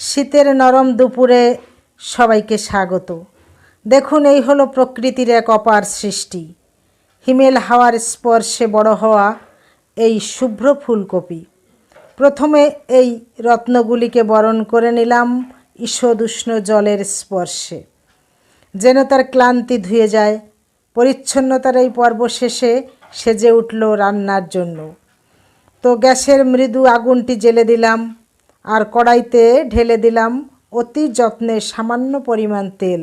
শীতের নরম দুপুরে সবাইকে স্বাগত। দেখুন, এই হলো প্রকৃতির এক অপার সৃষ্টি। হিমেল হাওয়ার স্পর্শে বড় হওয়া এই শুভ্র ফুলকপি। প্রথমে এই রত্নগুলিকে বরণ করে নিলাম ঈষদুষ্ণ জলের স্পর্শে। যেন তার ক্লান্তি ধুয়ে যায়, পরিচ্ছন্নতার এই পর্ব শেষে সেজে উঠল রান্নার জন্য। তো গ্যাসের মৃদু আগুনটি জেলে দিলাম আর কড়াইতে ঢেলে দিলাম অতি যত্নে সামান্য পরিমাণ তেল।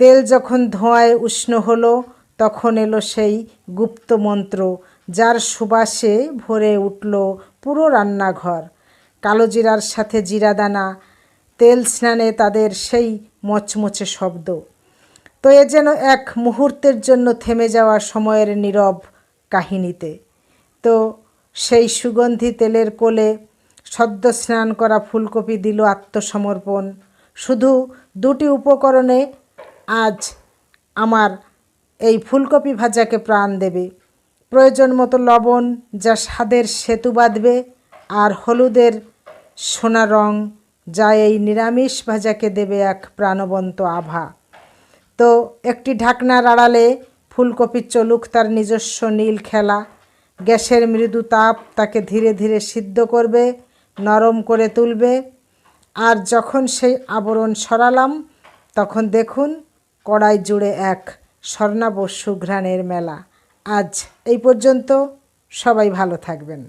তেল যখন ধোঁয়ায় উষ্ণ হলো, তখন এলো সেই গুপ্ত মন্ত্র, যার সুবাসে ভরে উঠল পুরো রান্নাঘর। কালো জিরার সাথে জিরা দানা তেল স্নানে তাদের সেই মচমচে শব্দ। তো এ যেন এক মুহূর্তের জন্য থেমে যাওয়া সময়ের নীরব কাহিনীতে। তো সেই সুগন্ধি তেলের কোলে সদ্য স্নান করা ফুলকপি দিল আত্মসমর্পণ। শুধু দুটি উপকরণে আজ আমার এই ফুলকপি ভাজাকে প্রাণ দেবে। প্রয়োজন মতো লবণ যা স্বাদের সেতু বাঁধবে আর হলুদের সোনা রং যা এই নিরামিষ ভাজাকে দেবে এক প্রাণবন্ত আভা। তো একটি ঢাকনার আড়ালে ফুলকপি চলুক তার নিজস্ব নীল খেলা। গ্যাসের মৃদু তাপ তাকে ধীরে ধীরে সিদ্ধ করবে। নরম করে তুলবে। আর যখন সেই আবরণ সরালাম, তখন দেখুন কড়াই জুড়ে এক স্বর্ণাবস্যু ঘ্রাণের মেলা। আজ এই পর্যন্ত সবাই ভালো থাকবেন।